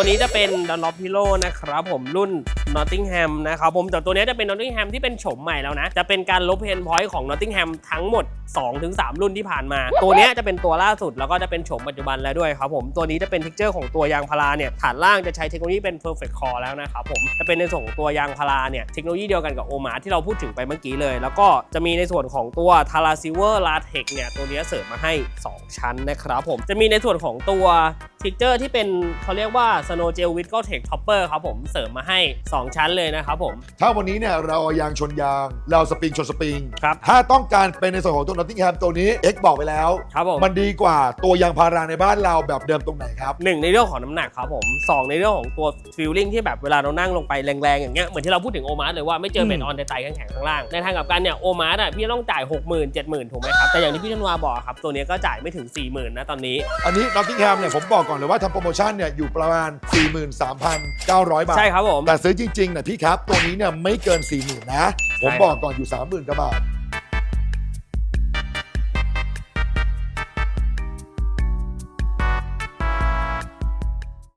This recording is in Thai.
ตัวนี้จะเป็น Dunlop Hero นะครับผมรุ่น Nottingham นะครับผมแต่ตัวนี้จะเป็น Nottingham ที่เป็นโฉมใหม่แล้วนะ จะเป็นการลบเพนพอยต์ของ Nottingham ทั้งหมด 2-3 รุ่นที่ผ่านมา ตัวนี้จะเป็นตัวล่าสุดแล้วก็จะเป็นโฉมปัจจุบันแล้วด้วยครับผมตัวนี้จะเป็นเท็กเจอร์ของตัวยางพาราเนี่ยฐานล่างจะใช้เทคโนโลยีเป็น perfect core แล้วนะครับผมจะเป็นในส่วนของตัวยางพาราเนี่ยเทคโนโลยีเดียวกันกับโอมาที่เราพูดถึงไปเมื่อกี้เลย แล้วก็จะมีในส่วนของตัวทาราซิเวอร์ลาเทคเนี่ยตัวนี้เสริมมาให้ 2 ชั้นนะครับผมจะมีในส่วนของตัวท็กเจอร์ที่เป็นเขาเรียกว่า Snow Gel w i t g o Tech Topper ครับผมเสริมมาให้ 2 ชั้นเลยนะครับผม ถ้าวันนี้เนี่ยเราเอายางชนยาง เราสปริงชนสปริง ครับถ้าต้องการเป็นในส่วนของตัวนอตติงแฮมตัวนี้ X บอกไปแล้ว ครับผม มันดีกว่าตัวยางพาราในบ้านเราแบบเดิมตรงไหนครับ หนึ่งในเรื่องของน้ำหนักครับผมสองในเรื่องของตัวฟิลลิ่งที่แบบเวลาเรานั่งลงไปแรงๆอย่างเงี้ยเหมือนที่เราพูดถึงโอมาร์เลยว่าไม่เจอเบนออนไตๆแข็งๆข้างล่างในทางกลับกันเนี่ยโอมาร์อะพี่ต้องจ่าย 6 0 0 0 0 7 0,000ถูกไหมครับแต่อย่างที่พี่ธันวาบอกครับตัวเนี้ยก็จ่ายไม่ถึง40,000นะตอนนี้ อันนี้นอตติงแฮมเนี่ยผมบอกก่อนเลยว่าทำโปรโมชั่นเนี่ยอยู่ประมาณ 43,900 บาท ใช่ครับผม แต่ซื้อจริงๆเนี่ยพี่ครับ ตัวนี้เนี่ยไม่เกิน 40,000นะ ผมใช่ครับบอกก่อนอยู่ 30,000กว่าบาท